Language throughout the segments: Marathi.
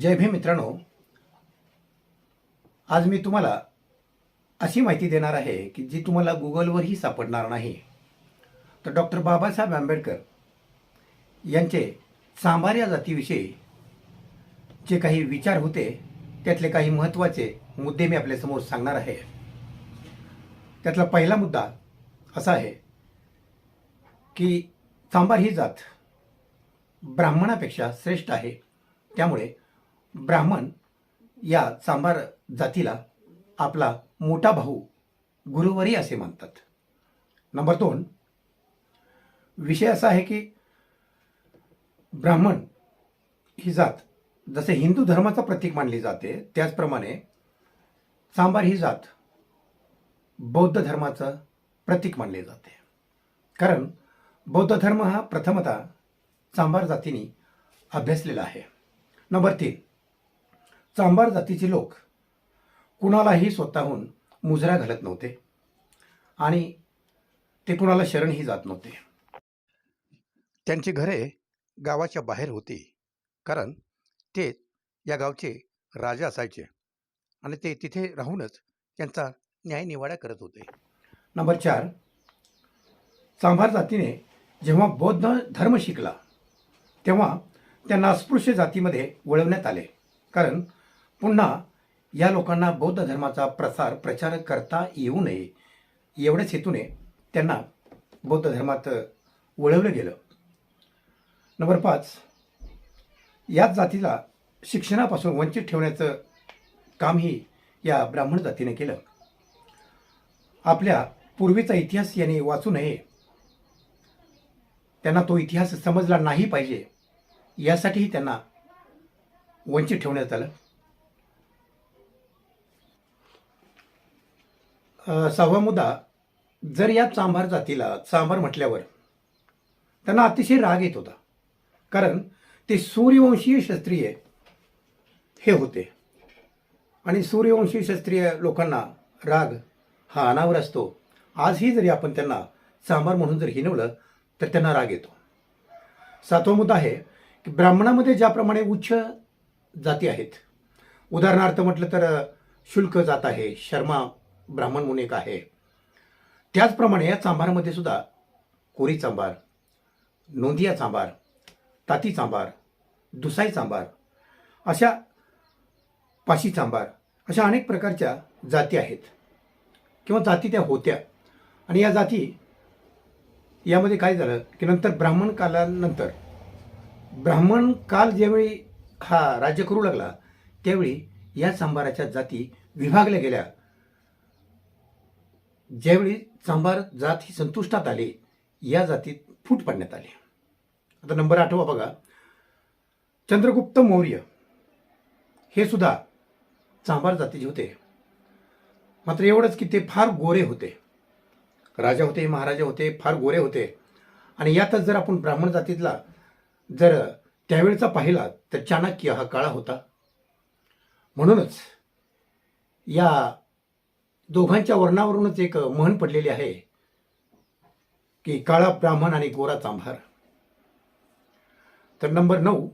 जय भीम मित्रांनो आज मी तुम्हाला अशी माहिती देणार आहे की जी तुम्हाला गुगलवरही सापडणार नाही. तर डॉक्टर बाबासाहेब आंबेडकर यांचे सांबार या जातीविषयी जे काही विचार होते त्यातले काही महत्त्वाचे मुद्दे मी आपल्यासमोर सांगणार आहे. त्यातला पहिला मुद्दा असा आहे की सांबार ही जात ब्राह्मणापेक्षा श्रेष्ठ आहे. त्यामुळे ब्राह्मण या चांभार जातीला आपला मोठा भाऊ गुरुवरी असे मानतात. नंबर दोन विषय असा आहे की ब्राह्मण ही जात जसे हिंदू धर्माचं प्रतीक मानली जाते त्याचप्रमाणे चांभार ही जात बौद्ध धर्माचं प्रतीक मानले जाते. कारण बौद्ध धर्म हा प्रथमतः चांभार जातीने अभ्यासलेला आहे. नंबर तीन चांभार जातीचे लोक कुणालाही स्वतःहून मुजरा घालत नव्हते. आणि ते कुणाला शरणही जात नव्हते. त्यांची घरे गावाच्या बाहेर होती कारण ते या गावचे राजा असायचे आणि ते तिथे राहूनच त्यांचा न्यायनिवाडा करत होते. नंबर चार चांभार जातीने जेव्हा बौद्ध धर्म शिकला तेव्हा त्यांना अस्पृश्य जातीमध्ये वळवण्यात आले कारण पुन्हा या लोकांना बौद्ध धर्माचा प्रसार प्रचार करता येऊ नये एवढ्याच हेतूने त्यांना बौद्ध धर्मात वळवलं गेलं. नंबर पाच याच जातीला शिक्षणापासून वंचित ठेवण्याचं कामही या ब्राह्मण जातीने केलं. आपल्या पूर्वीचा इतिहास यांनी वाचू नये. त्यांना तो इतिहास समजला नाही पाहिजे. यासाठीही त्यांना वंचित ठेवण्यात आलं. सहावा मुद्दा जर या चांभार जातीला चांभार म्हटल्यावर त्यांना अतिशय राग येत होता. कारण ते सूर्यवंशीय क्षत्रिय हे होते. आणि सूर्यवंशी क्षत्रिय लोकांना राग हा अनावर असतो. आजही जरी आपण त्यांना सांभार म्हणून जर हिनवलं तर त्यांना राग येतो. सातवा मुद्दा आहे की ब्राह्मणामध्ये ज्याप्रमाणे उच्च जाती आहेत उदाहरणार्थ म्हटलं तर शुल्क जात आहे शर्मा ब्राह्मण म्हणून एक आहे. त्याचप्रमाणे या चांभारमध्ये सुद्धा कोरी चांभार नोंदिया चांभार ताती चांभार दुसाई चांभार अशा पाशी चांभार अशा अनेक प्रकारच्या जाती आहेत. किंवा जाती त्या होत्या. आणि या जाती यामध्ये काय झालं की नंतर ब्राह्मण कालानंतर ब्राह्मण काल ज्यावेळी हा राज्य करू लागला त्यावेळी या सांभाराच्या जाती विभागल्या गेल्या. ज्यावेळी चांभार जात ही संतुष्टात आली या जातीत फूट पाडण्यात आली. आता नंबर आठवा बघा. चंद्रगुप्त मौर्य हे सुद्धा चांभार जातीचे होते. मात्र एवढंच की ते फार गोरे होते. राजा होते महाराजा होते फार गोरे होते. आणि यातच जर आपण ब्राह्मण जातीतला जर त्यावेळचा पाहिला तर चाणक्य हा काळा होता. म्हणूनच या दोघांच्या वर्णावरूनच एक म्हण पडलेली आहे की काळा ब्राह्मण आणि गोरा चांभार. तर नंबर नऊ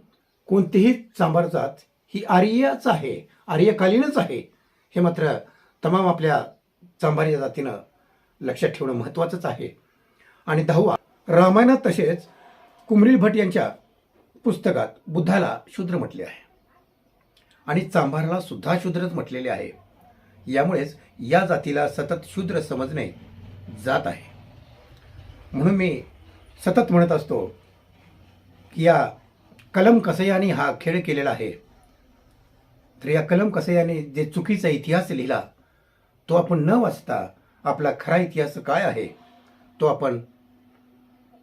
कोणतीही चांभार जात ही आर्यच आहे आर्यकालीनच आहे. हे मात्र तमाम आपल्या चांभार या जातीनं लक्षात ठेवणं महत्त्वाचंच आहे. आणि दहावा रामायणात तसेच कुमरील भट यांच्या पुस्तकात बुद्धाला शूद्र म्हटले आहे. आणि चांभारला सुद्धा शूद्रच म्हटलेले आहे. यामुळेच या जातीला सतत शूद्र समजणे जात आहे. म्हणून मी सतत म्हणत असतो की या कलम कसयाने हा खेळ केलेला आहे. तर या कलम कसयाने जे चुकीचा इतिहास लिहिला तो आपण न वाचता आपला खरा इतिहास काय आहे तो आपण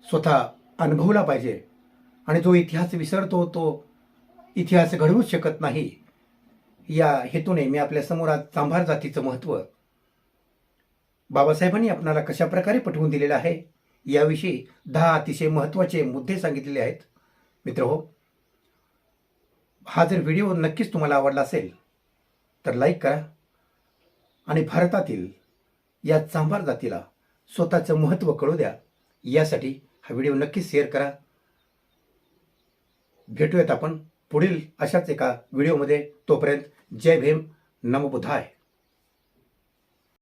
स्वतः अनुभवला पाहिजे. आणि जो इतिहास विसरतो तो इतिहास घडवूच शकत नाही. या हेतूने मी आपल्यासमोर आज चांभार जातीचं महत्त्व बाबासाहेबांनी आपणाला कशा प्रकारे पटवून दिलेलं आहे याविषयी दहा अतिशय महत्त्वाचे मुद्दे सांगितलेले आहेत. मित्र हो हा जर व्हिडिओ नक्कीच तुम्हाला आवडला असेल तर लाईक करा आणि भारतातील या चांभार जातीला स्वतःचं महत्त्व कळू द्या. यासाठी हा व्हिडिओ नक्कीच शेअर करा. भेटूयात आपण पुढील अशाच एका व्हिडिओमध्ये तोपर्यंत जय भीम नमबुधाय